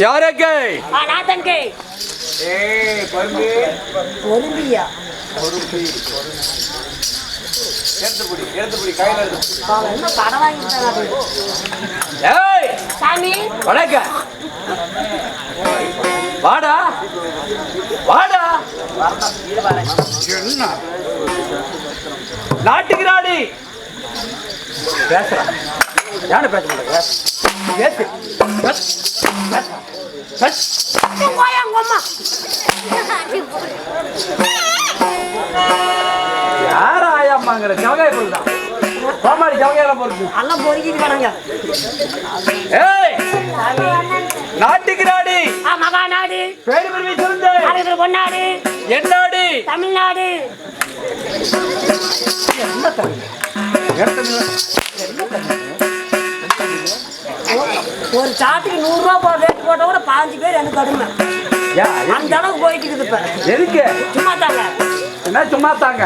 யாருக்கு? நாத்தன்கே பொறும்பியா அவன் என்ன கடன் வாங்கிட்டான் ஏய்! சாமி. வணக்கம். வாடா. வாடா. என்ன? நாட்டுக்கு நாடி பேசுறேன் யானை பேச மாட்டேங்க அம்மா யார் ஆயாம்மாங்கிற ஜவகாய பொருள் தான் கோமாளி ஜவகாயில பொருள் எல்லாம் பொறுக்கிட்டு கிடங்க ஏய் நாட்டுக்கு நாடி. பேரு பெருமை அரசு பொன்னாடு என்னாடி தமிழ்நாடு ஒரு சாட்டுக்கு நூறு ரூபா போ ரேட்டு போட்ட கூட பாஞ்சு பேர் எனக்கு கடுமை. அந்த அளவுக்கு போயிட்டு இருக்குது இப்ப. எதுக்கு? சும்மா தாங்க. என்ன சும்மா தாங்க?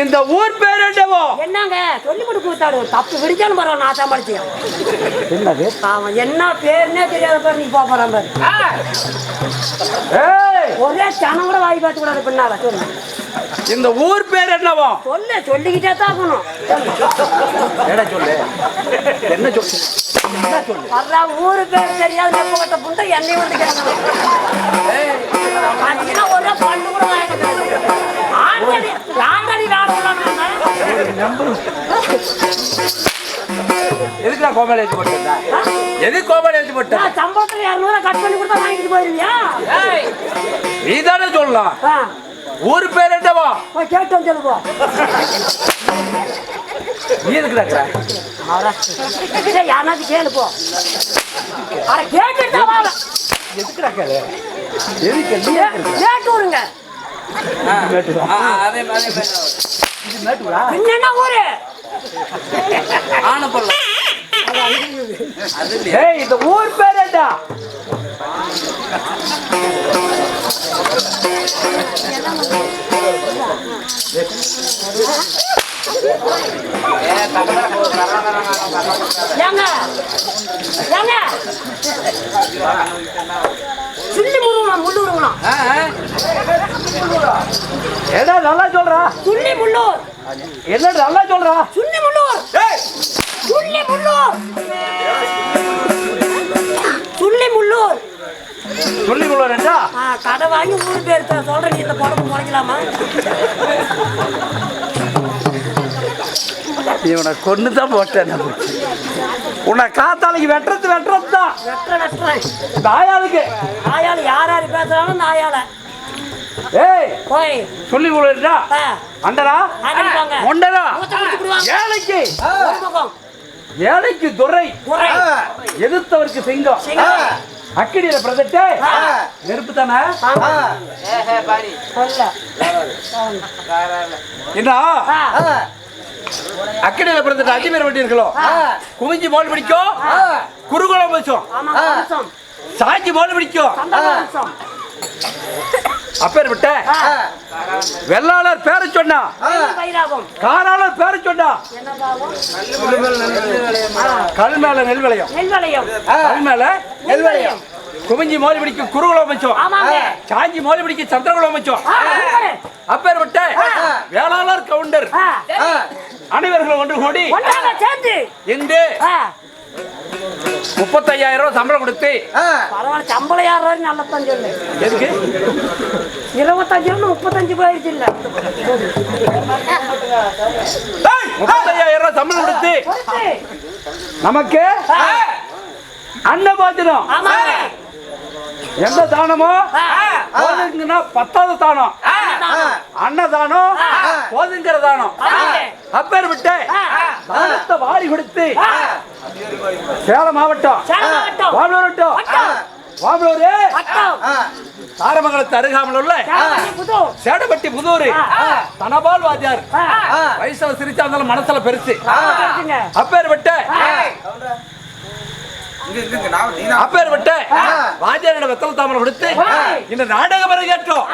இந்த ஊர் பேர் என்னவோ? என்னங்க? சொல்லி கொடுக்க கூத்தாடு. தப்பு விடிச்சாலும் பரவாயில்ல நான் சமாளிச்சேன் என்னது? அவன் என்ன பேருன்னே தெரியாத பேர் நீ போறான் பாரு. ஒரே சனம் கூட வாய் பார்த்து கூடாது பின்னால சொல்லு. இந்த ஊர் பேர் என்னவோ? சொல்லு சொல்லிக்கிட்டே தான் இருக்கணும். என்ன சொல்லு? என்ன சொல்லு என்ன சொல்லு? அதான் ஊரு பேர் தெரியாத நெப்ப கட்ட புண்டை என்னையும் வந்து கேட்கணும் ஒரே பல்லு கூட வாங்கிட்டு ஆண்டடி ஆண்டடி நாடு எதுக்கு நான் கோமாளி எழுதி போட்டேன் எது கோமாளி எழுதி போட்டேன் நான் சம்பளத்தில் இரநூறுவா கட் பண்ணி கொடுத்தா வாங்கிட்டு போயிருவியா? நீ தானே சொல்லலாம் ஊர் பேர் என்னவோ போய் கேட்டு வந்து சொல்லுப்போ நீ யாராச்சும் கேளுப்போ அட கேட்டுட்டு வாங்க எதுக்கு கேட்டு விடுங்க. அதே மாதிரி இது மேட்டுடா? பின்ன என்ன ஊரு? ஆனப்பள்ளம். ஏய் இந்த ஊர் பேர் என்ன? ஏங்க ஏங்க. சுள்ளி முருகணும் முள்ளு ஆ. ஏடா நல்லா சொல்றா? சுள்ளி முள்ளூர். என்ன நல்லா சொல்றா? சுள்ளி முள்ளூர். சுள்ளி முள்ளூர். சொல்லி கொள்வாரா ஆ, கடை வாங்கி ஊர் பேர் நீ இந்த குழம்பு முளைக்கலாமா? இவனை கொண்டு தான் போட்டேன். உன்னை காத்தாலைக்கு வெட்டுறது வெட்டுறது தான். வெட்டுற வெட்டுறேன். தாயாளுக்கு நாயால யார் யார் பேசுறாலும் நாயால ஏய் போய். சொல்லி கொடுடா அண்டரா. ஒண்டரா. ஏழைக்கு. ஏழைக்கு துரை. குறை எதிர்த்தவருக்கு சிங்கம். அக்கடியில பிரதட்டே நெருப்பு தானே? என்ன? அக்கடியில பிறந்த அஜிமேர் வண்டி இருக்கலாம் குமிஞ்சி மோல் பிடிக்கும். குருகுலம் வச்சோம். சாஞ்சி மோல் பிடிக்கும். அப்பேர் விட்ட வெள்ளாளர் பேரை சொன்னா. காராளர் பேரை சொன்னா. கல் மேல நெல் விளையும். நெல்வளையம் கல் மேல நெல் விளையும். குமிஞ்சி மோல் பிடிக்கும் குருகுலம் வச்சோம் ஆமாங்க. சாஞ்சி மோல் பிடிக்கும் சந்திரகுலம் சூப்பரு. அப்பேர் விட்ட வேளாளர் கவுண்டர். அனைவர்களும் ஒன்று கூடி சேர்ந்து. இன்று முப்பத்தையாயிரம் ரூபாய் சம்பளம் கொடுத்து. பரவாயில்ல சம்பளம் யாரும் நல்லதான் சொல்லு. எதுக்கு? இருபத்தஞ்சு இருந்து முப்பத்தஞ்சு போயிடுச்சு இல்ல. முப்பத்தையாயிரம் ரூபாய் சம்பளம் கொடுத்து. நமக்கு? அன்னபாத்திரம் ஆமாங்க எந்த தானமோ? போதுங்கன்னா பத்தாவது தானம். அன்னதானம் போதுங்கிற தானம். அப்பேர் விட்டு தானத்தை வாரி கொடுத்து சேலம் மாவட்டம். வாமலூர் வட்டம். வாமலூர். தாரமங்கலத்து அருகாமல் உள்ள. சேடப்பட்டி புதூர். தனபால் வாத்தியார். வயசுல சிரிச்சா இருந்தாலும் மனசுல பெருசு. இருக்குங்க. அப்பேர் விட்டு அப்பேர் விட்டு வாத்தியாரிட வெத்தல தாமரை கொடுத்து இந்த நாடகம்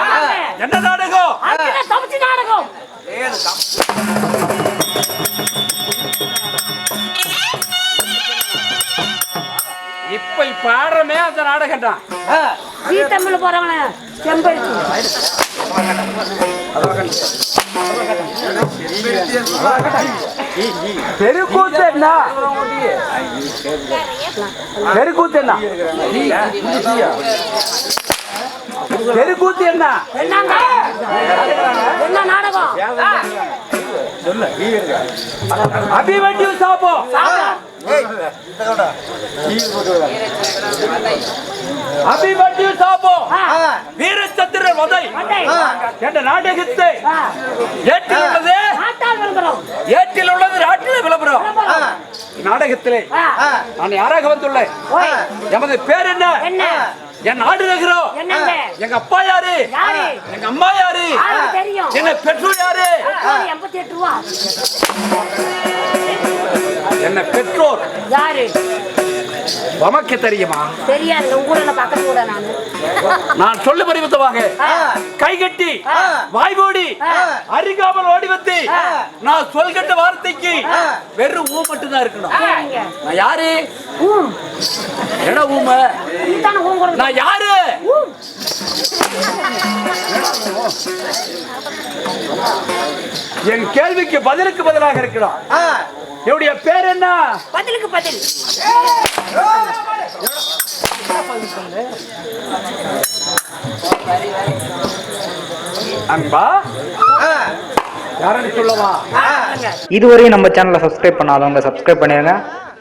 ஆமாங்க. என்ன நாடகம்? நாடகம். இப்ப ஆடுறமே அந்த நாடகம் தான் ஜீ தமிழ் போறவன செம்பருத்தி. தெருக்கூத்து என்ன தெருக்கூத்து என்ன தெருக்கூத்து என்ன என்ன நாடகம் அபிமன்யு சாபம் அபிமன்யு சாபம் வீரச்சந்திரன் வதை. வதை. என்ற நாடகத்தை ஏற்றில் உள்ளது ஏற்றில் உள்ளது நாட்டில் விளம்பரம். நாடகத்திலே நான் யாராக வந்துள்ளேன்? எமது பேர் என்ன? என்ன? என் நாடு நகரம் எங்க அப்பா யாரு? எங்க அம்மா யாரு? என்ன பெற்றோர் யாரு? என்ன பெற்றோர்? யாரு? உமக்கு தெரியுமா? தெரியாது நான். சொல்லு பரிவத்தமாக ஆ, கைகட்டி வாய்மூடி அருகாமல் ஓடி வந்து நான் சொல்கின்ற வார்த்தைக்கு வெறும் ஊ மட்டும் தான் இருக்கணும் நான் யாரு? என்ன ஊம? நான் யாரு? என் கேள்விக்கு பதிலுக்கு பதிலாக இருக்கிறோம் என்னுடைய பேர் என்ன? பதிலுக்கு பதில். அன்பா? யாருன்னு சொல்லவா சொல்லுங்க. இதுவரை நம்ம சேனலை சப்ஸ்கிரைப் பண்ணாதவங்க சப்ஸ்கிரைப் பண்ணிடுங்க